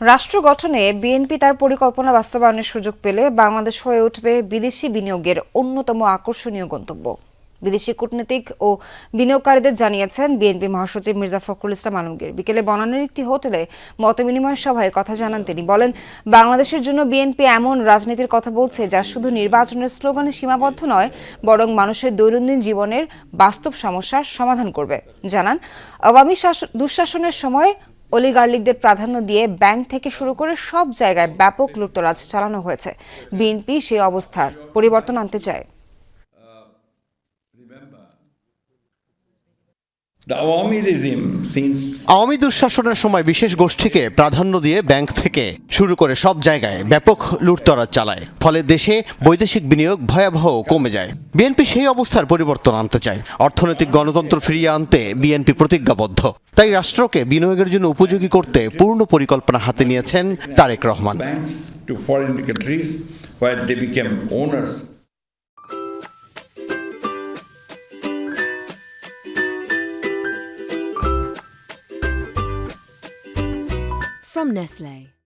রাষ্ট্র গঠনে বিএনপি তার পরিকল্পনা বাস্তবায়নের সুযোগ পেলে বাংলাদেশ হয়ে উঠবে বিদেশি বিনিয়োগের অন্যতম আকর্ষণীয় গন্তব্য। বিদেশি কূটনীতিক ও বিনিয়োগকারীদের জানিয়েছেন বিএনপি মহাসচিব মির্জা ফখরুল ইসলাম আলমগীর। বিকেলে বনানীর একটি হোটেলে মতবিনিময় সভায় কথা জানান তিনি। বলেন, বাংলাদেশের জন্য বিএনপি এমন রাজনীতির কথা বলছে যা শুধু নির্বাচনের স্লোগানে সীমাবদ্ধ নয়, বরং মানুষের দৈনন্দিন জীবনের বাস্তব সমস্যার সমাধান করবে। জানান, আওয়ামী শাস- দুঃশাসনের সময় অলিগার্লিকদের প্রাধান্য দিয়ে ব্যাংক থেকে শুরু করে সব জায়গায় ব্যাপক লুটতরাজ চালানো হয়েছে। বিএনপি সেই অবস্থার পরিবর্তন আনতে চায়। আওয়ামী দুঃশাসনের সময় বিশেষ গোষ্ঠীকে প্রাধান্য দিয়ে ব্যাংক থেকে শুরু করে সব জায়গায় ব্যাপক লুটতরাজ চালায়। ফলে দেশে বৈদেশিক বিনিয়োগ ভয়াবহ কমে যায়। বিএনপি সেই অবস্থার পরিবর্তন আনতে চায়। অর্থনৈতিক গণতন্ত্র ফিরিয়ে আনতে বিএনপি প্রতিজ্ঞাবদ্ধ। তাই রাষ্ট্রকে বিনিয়োগের জন্য উপযোগী করতে পূর্ণ পরিকল্পনা হাতে নিয়েছেন Tarique Rahman. To foreign countries where they became owners from Nestle.